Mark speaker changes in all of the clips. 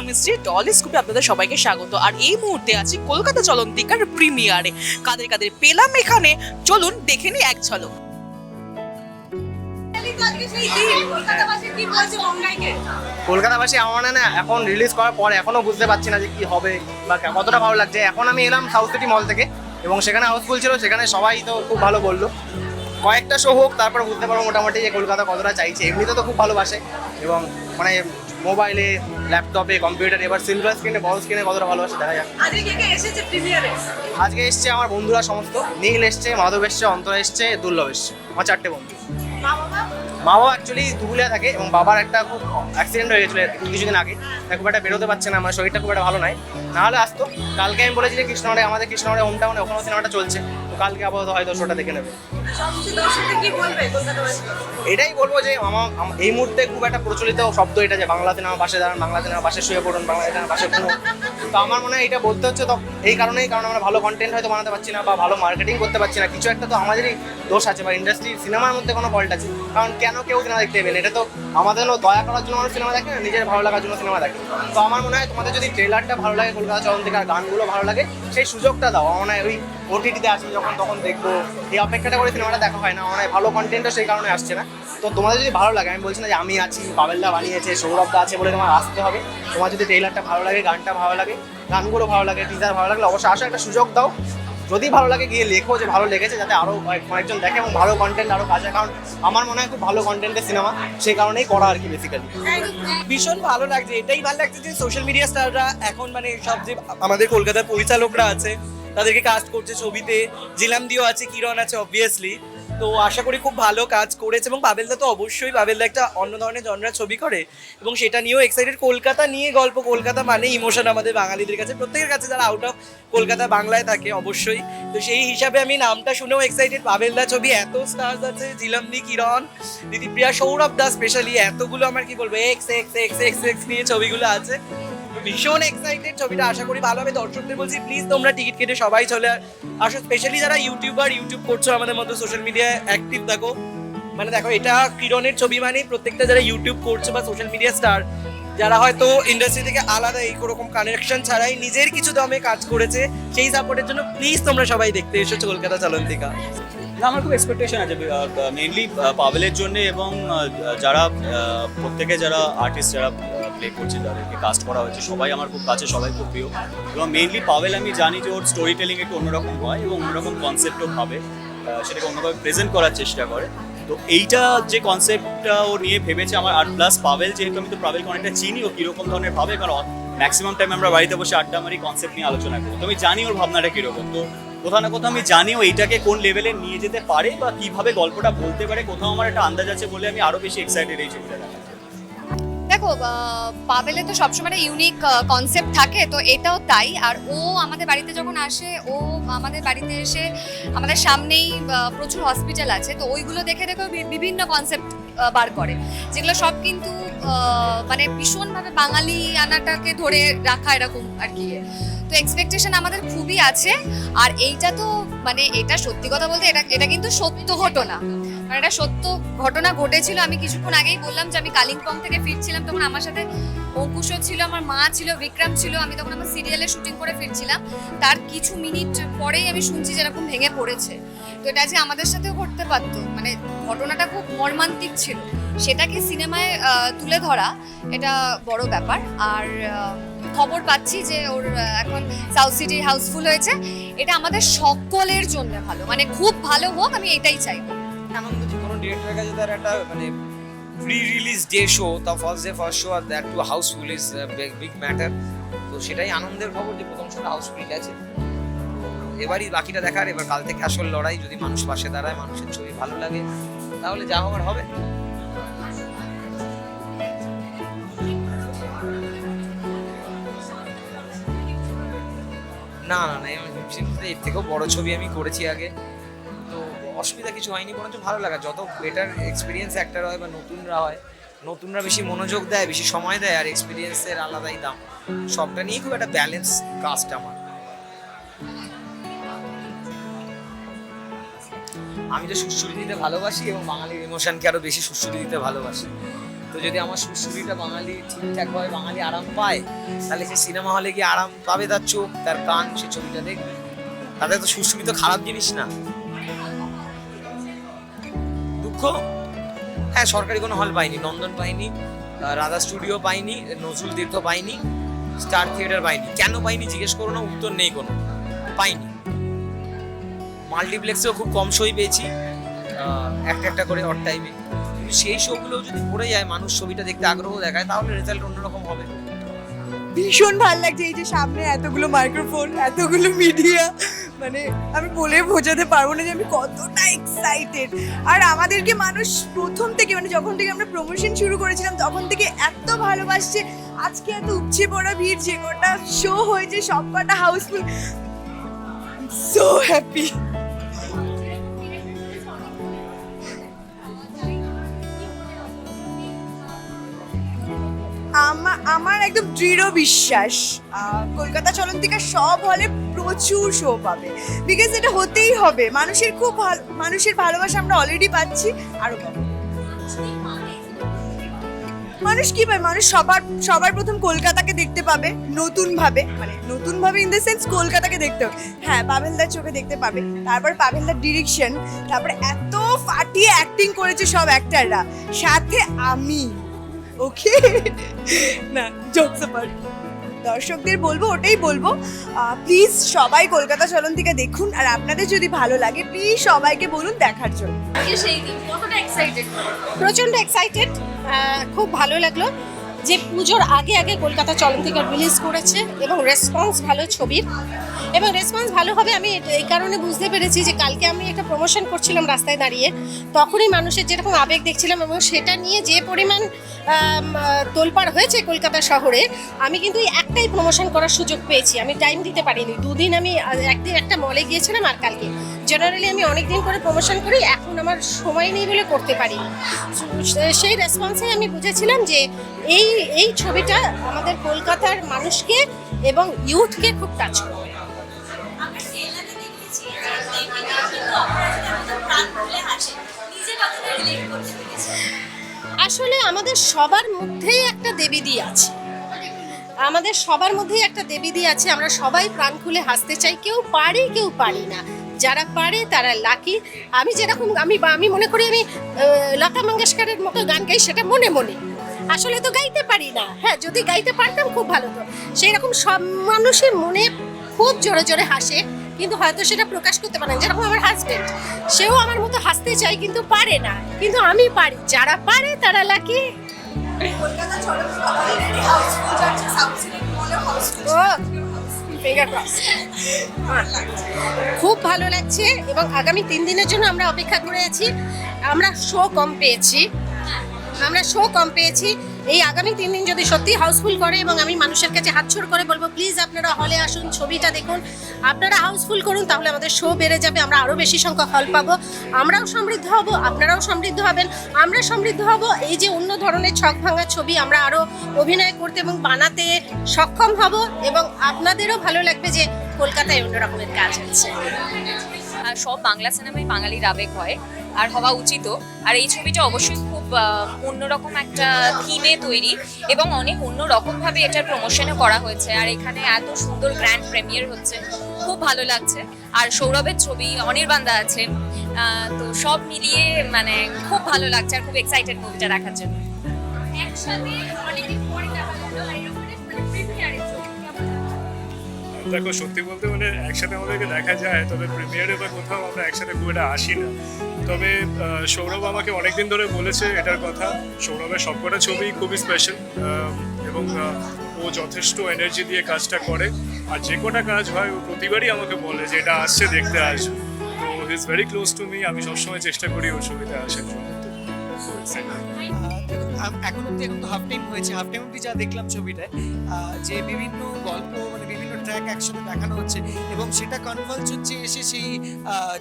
Speaker 1: আমি ডলি স্কুপে আপনাদের সবাইকে স্বাগত। আর এই মুহূর্তে আছি কলকাতা চলন্তিকার প্রিমিয়ারে। কাদের কাদের পেলাম এখানে, চলুন দেখে নি এক ঝলক।
Speaker 2: কলকাতাবাসী আমার মনে না এখন রিলিজ করার পর এখনও বুঝতে পারছি না যে কি হবে বা কতটা ভালো লাগছে। এখন আমি এলাম সাউথ সিটি মল থেকে এবং সেখানে হাউসফুল ছিল, সেখানে সবাই তো খুব ভালো বলল। কয়েকটা শো হোক, তারপর বুঝতে পারব মোটামুটি যে কলকাতা কতটা চাইছে। এমনিতে তো খুব ভালোবাসে এবং মানে মোবাইলে ল্যাপটপে কম্পিউটারে এবার সিলভার স্ক্রিনে বড় স্ক্রিনে কতটা ভালোবাসে দেখা যাক। আজকে এসছে আমার বন্ধুরা সমস্ত। নীল এসছে মাধব এসছে অন্তর এসছে দুর্লভ এসছে আমার চারটে বন্ধু। মা বাবা? অ্যাকচুয়ালি দুবুলিয়া থাকে এবং বাবার একটা খুব অ্যাক্সিডেন্ট হয়ে গেছিল কিছুদিন আগে। তাই খুব একটা বেরোতে পারছে না আমার শরীরটা খুব একটা ভালো নাই। নাহলে আসতো। কালকে আমি বলেছি যে কৃষ্ণনগরে আমাদের কৃষ্ণনগরে হোম টাউনে ওখানেও সিনেমাটা চলছে। কালকে আপাতত হয়তো শোটা দেখে নেবে। এটাই বলব যে আমার এই মুহূর্তে খুব একটা প্রচলিত শব্দ এটা যে বাংলাতে নামা বাসে দাঁড়ান বাংলাতে নামা পাশে শুয়ে পড়ুন বাংলাতে নামা বাসে পড়ুন তো আমার মনে হয় এটা বলতে হচ্ছে তো এই কারণেই কারণ আমরা ভালো কন্টেন্ট হয়তো বানাতে পারছি না বা ভালো মার্কেটিং করতে পারছি না। কিছু একটা তো আমাদেরই দোষ আছে বা ইন্ডাস্ট্রি সিনেমার মধ্যে কোনো ফল্ট আছে। কারণ কেন কেউ সিনেমা দেখতে যাবেন এটা তো আমাদেরও দয়া করার জন্য মানুষ সিনেমা দেখে না নিজের ভালো লাগার জন্য সিনেমা দেখে। তো আমার মনে হয় তোমাদের যদি ট্রেলারটা ভালো লাগে, কলকাতা চলন থেকে আর গানগুলো ভালো লাগে, সেই সুযোগটা দাও। মনে হয় ওই ওটিটিতে আসবে যখন, তখন দেখব। এই অপেক্ষাটা করে সিনেমাটা দেখা হয় না। আমার ভালো কন্টেন্টও সেই কারণে আসছে না। তো তোমাদের যদি ভালো লাগে, আমি বলছি না যে আমি আছি পাবেলদা বানিয়েছে, সৌরভদা আছে বলে তোমার আসতে হবে। তোমার যদি ট্রেলারটা ভালো লাগে, গানটা ভালো লাগে, গানগুলো ভালো লাগে টিজার ভালো লাগলে অবশ্যই আসো একটা সুযোগ দাও। যদি ভালো লাগে গিয়ে লেখো যে ভালো লেগেছে, যাতে আরও কয়েকজন দেখে এবং ভালো কন্টেন্ট আরও কাজে কারণ আমার মনে হয় খুব ভালো কন্টেন্টের সিনেমা সেই কারণেই করা আর কি বেসিক্যালি
Speaker 3: ভীষণ ভালো লাগছে, এটাই ভালো লাগছে যে সোশ্যাল মিডিয়া স্টাররা এখন মানে সব যে আমাদের কলকাতার পরিচালকরা আছে, তাদেরকে কাজ করছে ছবিতে। জিলাম দিও আছে, কিরণ আছে অবভিয়াসলি তো আশা করি খুব ভালো কাজ করেছে এবং পাবেলদা তো অবশ্যই, পাবেলদা একটা অন্য ধরনের জনরা ছবি করে এবং সেটা নিয়েও এক্সাইটেড কলকাতা নিয়ে গল্প, কলকাতা মানে ইমোশন আমাদের বাঙালিদের কাছে। প্রত্যেকের কাছে যারা আউট অফ কলকাতা, বাংলায় থাকে অবশ্যই। তো সেই হিসাবে আমি নামটা শুনেও এক্সাইটেড পাবেলদা ছবি, এত স্টার্স আছে জিলামদি কিরণ দিদিপ্রিয়া সৌরভ দা স্পেশালি এতগুলো আমার কি বলব x x x x x নিয়ে ছবিগুলো আছে। ভীষণ এক্সাইটেড ছবিটা আশা করি ভালো হবে। দর্শকদের বলছি প্লিজ তোমরা টিকিট কেটে সবাই চলে আসো। স্পেশালি যারা ইউটিউবার ইউটিউব করছ আমাদের মতো সোশ্যাল মিডিয়ায় অ্যাক্টিভ থাকো। মানে দেখো, এটা কিরণের ছবি মানে প্রত্যেকটা যারা ইউটিউব করছে বা সোশ্যাল মিডিয়া স্টার যারা হয়তো ইন্ডাস্ট্রি থেকে আলাদা এই রকম কানেকশন ছাড়াই নিজের কিছু দমে কাজ করেছে, সেই সাপোর্টের জন্য প্লিজ তোমরা সবাই দেখতে এসো কলকাতা চলন্তিকা।
Speaker 4: আমার খুব এক্সপেকটেশন আছে মেনলি পাভেলের জন্য এবং যারা প্রত্যেকে যারা আর্টিস্ট যারা প্লে করছে, যাদেরকে কাস্ট করা হয়েছে। সবাই আমার খুব কাছে, সবাই খুব প্রিয়। এবং মেনলি পাওয়েল আমি জানি যে ওর স্টোরি টেলিং একটু অন্যরকম হয় এবং অন্যরকম কনসেপ্টও ভাবে। সেটাকে অন্যভাবে প্রেজেন্ট করার চেষ্টা করে। তো এইটা যে কনসেপ্টটা ও নিয়ে ভেবেছে আমার আর প্লাস পাভেল যেহেতু আমি তো পাভেলকে অনেকটা চিনি, ও কীরকম ধরনের ভাবে, কারণ ম্যাক্সিমাম টাইম আমরা বাড়িতে বসে আড্ডা মারি কনসেপ্ট নিয়ে আলোচনা করি। তো আমি জানি ওর ভাবনাটা কীরকম। তো কোথাও না কোথাও আমি জানি ও এইটাকে কোন লেভেলে নিয়ে যেতে পারে বা কীভাবে গল্পটা বলতে পারে, কোথাও আমার একটা আন্দাজ আছে বলে আমি আরও বেশি এক্সাইটেড এই ছবিটা।
Speaker 5: দেখো পাবেলে তো সবসময় ইউনিক কনসেপ্ট থাকে, তো এটাও তাই। আর ও আমাদের বাড়িতে যখন আসে, ও আমাদের বাড়িতে এসে আমাদের সামনেই প্রচুর হসপিটাল আছে, তো ওইগুলো দেখে দেখে বিভিন্ন কনসেপ্ট বার করে। যেগুলো সব কিন্তু মানে ভীষণভাবে বাঙালি আনাটাকে ধরে রাখা এরকম আর কি। তো এক্সপেকটেশন আমাদের খুবই আছে, আর এইটা তো মানে এটা সত্যি কথা বলতে, এটা এটা কিন্তু সত্য ঘটনা। মানে এটা সত্য ঘটনা ঘটেছিল, আমি কিছুক্ষণ আগেই বললাম যে আমি কালিম্পং থেকে ফিরছিলাম, তখন আমার সাথে অঙ্কুশও ছিল, আমার মা ছিল, বিক্রম ছিল, আমি তখন আমার সিরিয়ালে শুটিং করে ফিরছিলাম। তার কিছু মিনিট পরেই আমি শুনছি যেরকম ভেঙে পড়েছে। তো এটা যে আমাদের সাথেও ঘটতে পারতো। মানে ঘটনাটা খুব মর্মান্তিক ছিল। সেটাকে সিনেমায় তুলে ধরা এটা বড় ব্যাপার। আর খবর পাচ্ছি যে ওর এখন সাউথ সিটি হাউসফুল হয়েছে। এটা আমাদের সকলের জন্য ভালো। মানে খুব ভালো হোক, আমি এটাই চাইব।
Speaker 6: আনন্দ যে কোনো ডিরেক্টরের কাছে তার একটা মানে প্রি রিলিজ ডে শো তা first day first show R that too housefull is big matter তো সেটাই আনন্দের খবর যে প্রথম শোটা হাউসফুল গেছে। এবারই বাকিটা দেখার, এবার কাল থেকে আসল লড়াই, যদি মানুষ পাশে দাঁড়ায়, মানুষের ছবি ভালো লাগে, তাহলে যা হবার হবে। না না না এর থেকেও বড় ছবি আমি করেছি আগে। অসুবিধা কিছু হয়নি, বরঞ্চ ভালো লাগা। যত বেটার এক্সপিরিয়েন্স অ্যাক্টার হয় বা নতুনরা হয়, নতুনরা বেশি মনোযোগ দেয়, বেশি সময় দেয়, আর এক্সপিরিয়েন্সের আলাদাই দাম। সবটা নিয়ে খুব একটা ব্যালেন্স কাস্ট আমার। আমি তো সুশ্রুতি দিতে ভালোবাসি এবং বাঙালির ইমোশনকে আরও বেশি সুশ্রুতি দিতে ভালোবাসি। তো যদি আমার সুশ্রুতিটা বাঙালি ঠিকঠাকভাবে বাঙালি আরাম পায়, তাহলে সে সিনেমা হলে গিয়ে আরাম পাবে তার চোখ, তার কান, সে ছবিটা দেখবে। তাদের তো সুশ্রুতি তো খারাপ জিনিস না। দুঃখ। হ্যাঁ সরকারি কোনো হল পাইনি, নন্দন পাইনি রাধা স্টুডিও পাইনি, নজরুল তীর্থ পাইনি স্টার থিয়েটার পাইনি। কেন পাইনি জিজ্ঞেস করো না, উত্তর নেই কোনো। পাইনি। মাল্টিপ্লেক্সেও খুব কম শোই পেয়েছি একটা একটা করে অট টাইমে কিন্তু সেই শোগুলো যদি পড়ে যায়, মানুষ ছবিটা দেখতে আগ্রহ দেখায়, তাহলে রেজাল্ট অন্যরকম হবে।
Speaker 7: ভীষণ ভালো লাগছে এই যে সামনে এতগুলো মাইক্রোফোন এতগুলো মিডিয়া মানে আমি বলে বোঝাতে পারব না যে আমি কতটা এক্সাইটেড আর আমাদেরকে মানুষ প্রথম থেকে মানে যখন থেকে আমরা প্রমোশন শুরু করেছিলাম, তখন থেকে এত ভালোবাসছে। আজকে এত উপচে পড়া ভিড়, যে কটা শো হয়েছে, সব কটা হাউসফুল সো হ্যাপি আমার একদম দৃঢ় বিশ্বাস। কলকাতা চলন্তিকা সব হলে প্রচুর শো পাবে। বিকজ এটা হতেই হবে। মানুষের খুব ভালো, মানুষের ভালোবাসা আমরা অলরেডি পাচ্ছি। আরও পাবো মানুষ কি পায়? মানুষ সবার সবার প্রথম কলকাতাকে দেখতে পাবে নতুন ভাবে মানে নতুন ভাবে ইন দ্য সেন্স কলকাতাকে দেখতে হবে। হ্যাঁ পাভেলদার চোখে দেখতে পাবে। তারপর পাভেলদার ডিরেকশন তারপরে এত ফাটিয়ে অ্যাক্টিং করেছে সব অ্যাক্টাররা সাথে আমি। ওকে? না জোকস অ্যাপার্ট দর্শকদের বলব ওটাই বলব। প্লিজ সবাই কলকাতা চলন্তিকা দেখুন আর আপনাদের যদি ভালো লাগে প্লিজ সবাইকে বলুন দেখার জন্য।
Speaker 8: প্রচণ্ড এক্সাইটেড খুব ভালো লাগল। যে পুজোর আগে আগে কলকাতা চলন্তিকা রিলিজ করেছে এবং রেসপন্স ভালো ছবির। এবং রেসপন্স ভালো হবে, আমি এই কারণে বুঝতে পেরেছি যে কালকে আমি একটা প্রমোশন করছিলাম রাস্তায় দাঁড়িয়ে। তখনই মানুষের যেরকম আবেগ দেখছিলাম এবং সেটা নিয়ে যে পরিমাণ তোলপাড় হয়েছে কলকাতা শহরে, আমি কিন্তু একটাই প্রমোশন করার সুযোগ পেয়েছি। আমি টাইম দিতে পারিনি। দুদিন আমি একদিন একটা মলে গিয়েছিলাম আর কালকে। জেনারেলি আমি অনেক দিন করে প্রমোশন করি এখন আমার সময় নেই বলে করতে পারি। সেই রেসপন্সে আমি বুঝেছিলাম যে এই এই ছবিটা আমাদের কলকাতার মানুষকে এবং ইউথকে খুব টাচ করবে আসলে আমাদের সবার মধ্যেই একটা দেবীদি আছে। আমাদের সবার মধ্যেই একটা দেবীদি আছে। আমরা সবাই প্রাণ খুলে হাসতে চাই। কেউ পারি কেউ পারি না। যারা পারে তারা লাকি আমি যেরকম আমি আমি মনে করি আমি লতা মঙ্গেশকরের মতো গান গাই সেটা মনে মনে। আসলে তো গাইতে পারি না। হ্যাঁ যদি গাইতে পারতাম খুব ভালো তো সেই রকম সব মানুষের মনে খুব জোরে জোরে হাসে কিন্তু হয়তো সেটা প্রকাশ করতে পারে না। যেরকম আমার হাজবেন্ড সেও আমার মতো হাসতে চায় কিন্তু পারে না। কিন্তু আমি পারি। যারা পারে তারা লাকি
Speaker 7: কলকাতা
Speaker 8: ও খুব ভালো লাগছে এবং আগামী তিন দিনের জন্য আমরা অপেক্ষা করে আছি। আমরা শো কম পেয়েছি। আমরা শো কম পেয়েছি। এই আগামী তিন দিন যদি সত্যি হাউসফুল করে এবং আমি মানুষের কাছে হাতছড় করে বলব প্লিজ আপনারা হলে আসুন, ছবিটা দেখুন। আপনারা হাউসফুল করুন, তাহলে আমাদের শো বেড়ে যাবে, আমরা আরও বেশি সংখ্যক হল পাবো। আমরাও সমৃদ্ধ হব, আপনারাও সমৃদ্ধ হবেন। আমরা সমৃদ্ধ হব, এই যে অন্য ধরনের ছক ভাঙা ছবি আমরা আরও অভিনয় করতে এবং বানাতে সক্ষম হব এবং আপনাদেরও ভালো লাগবে যে কলকাতায় অন্য রকমের কাজ হচ্ছে।
Speaker 9: সব বাংলা সিনেমায় বাঙালির আবেগ হয় আর হওয়া উচিতও আর এই ছবিটা অবশ্যই খুব অন্যরকম একটা থিমে তৈরি এবং অনেক অন্যরকমভাবে এটার প্রমোশনও করা হয়েছে। আর এখানে এত সুন্দর গ্র্যান্ড প্রিমিয়ার হচ্ছে খুব ভালো লাগছে। আর সৌরভের ছবি অনির্বাণদা আছে আহ, তো সব মিলিয়ে মানে খুব ভালো লাগছে আর খুব এক্সাইটেড মুভিটা দেখার জন্য।
Speaker 5: একসাথে অনেকদিন দেখো,
Speaker 10: সত্যি বলতে মানে একসাথে আমাদেরকে দেখা যায়, তবে প্রিমিয়ারে বা কোথাও আমরা একসাথে খুব একটা আসি না। তবে সৌরভ আমাকে অনেকদিন ধরে বলেছে এটার কথা। সৌরভের সবকটা ছবি খুবই স্পেশাল এবং ও যথেষ্ট এনার্জি দিয়ে কাজটা করে। আর যে কটা কাজ হয়, ও প্রতিবারই আমাকে বলে যে এটা আসছে, দেখতে আসবে। তো is very close to me আমি সবসময় চেষ্টা করি ওর ছবিতে আসার জন্য।
Speaker 3: এখন অব্দি এখন তো হাফ টাইম হয়েছে। হাফ টাইম অব্দি যা দেখলাম ছবিটায় যে বিভিন্ন গল্প মানে বিভিন্ন ট্র্যাক একসাথে দেখানো হচ্ছে এবং সেটা কনভালস হচ্ছে এসে সেই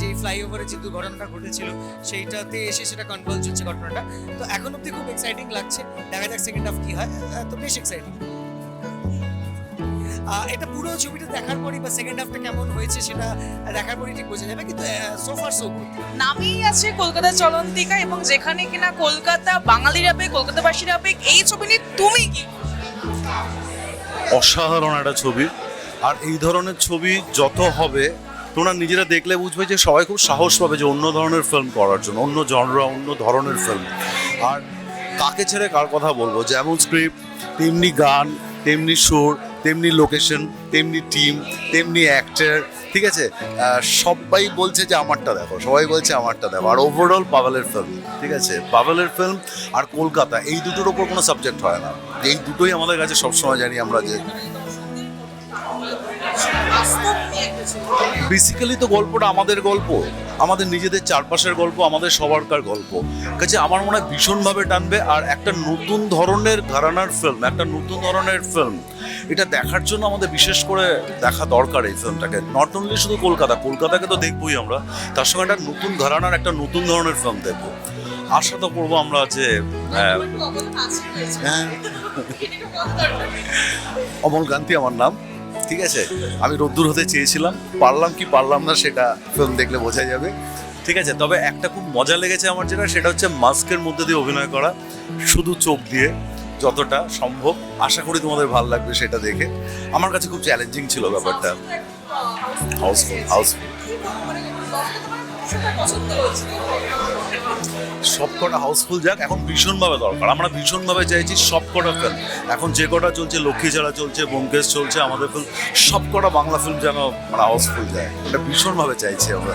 Speaker 3: যে ফ্লাইওভারে যে দুর্ঘটনাটা ঘটেছিল সেইটাতে এসে সেটা কনভালস হচ্ছে ঘটনাটা। তো এখন অব্দি খুব এক্সাইটিং লাগছে। দেখা যাক সেকেন্ড হাফ কি হয়। তো বেশ এক্সাইটিং এটা পুরো ছবিটা দেখার পরই বা সেকেন্ড হাফটা কেমন হয়েছে সেটা দেখার পরই ঠিক বোঝা যাবে কিন্তু সোফার সো গুড
Speaker 1: নামেই আছে কলকাতা চলন্তিকা এবং যেখানে কিনা কলকাতা বাঙালির আবেগ কলকাতাবাসীর আবেগ এই ছবি নিয়ে তুমি কি
Speaker 11: অসাধারণ একটা ছবি। আর এই ধরনের ছবি যত হবে, তোমরা নিজেরা দেখলে বুঝবে যে সবাই খুব সাহস পাবে যে অন্য ধরনের ফিল্ম করার জন্য, অন্য জনরা অন্য ধরনের ফিল্ম আর কাকে ছেড়ে কার কথা বলব? যেমন স্ক্রিপ্ট তেমনি গান, তেমনি সুর, তেমনি লোকেশন তেমনি টিম তেমনি অ্যাক্টার ঠিক আছে? সবাই বলছে যে আমারটা দেখো, সবাই বলছে আমারটা দেখো। আর ওভারঅল পাভেলের ফিল্ম ঠিক আছে? পাভেলের ফিল্ম আর কলকাতা, এই দুটোর ওপর কোনো সাবজেক্ট হয় না। এই দুটোই আমাদের কাছে সবসময় জানি আমরা যে বেসিক্যালি তো গল্পটা আমাদের গল্প আমাদের নিজেদের চারপাশের গল্প আমাদের সবারকার গল্প। কাছে আমার মনে হয় ভীষণভাবে টানবে আর একটা নতুন ধরনের ঘরানার ফিল্ম একটা নতুন ধরনের ফিল্ম এটা দেখার জন্য আমাদের বিশেষ করে দেখা দরকার এই ফিল্মটাকে নট অনলি শুধু কলকাতা কলকাতাকে তো দেখবোই আমরা তার সঙ্গে একটা নতুন ঘরানার একটা নতুন ধরনের ফিল্ম দেখব। আশা তো করব আমরা যে হ্যাঁ, হ্যাঁ। অমল কান্তি আমার নাম। ঠিক আছে? আমি রোদ্দুর হতে চেয়েছিলাম। পারলাম কি পারলাম না সেটা ফিল্ম দেখলে বোঝা যাবে। ঠিক আছে? তবে একটা খুব মজা লেগেছে আমার যেটা সেটা হচ্ছে মাস্কের মধ্যে দিয়ে অভিনয় করা। শুধু চোখ দিয়ে যতটা সম্ভব। আশা করি তোমাদের ভালো লাগবে সেটা দেখে। আমার কাছে খুব চ্যালেঞ্জিং ছিল ব্যাপারটা। হাউসফুল হাউসফুল সবকটা হাউসফুল যাক, এখন ভীষণভাবে দরকার। আমরা ভীষণভাবে চাইছি সবকটা ফিল্ম এখন যে কটা চলছে, লক্ষ্মী ছাড়া চলছে, ব্যোমকেশ চলছে, আমাদের ফিল্ম সবকটা বাংলা ফিল্ম যেন মানে হাউসফুল যায়। এটা ভীষণভাবে চাইছি আমরা।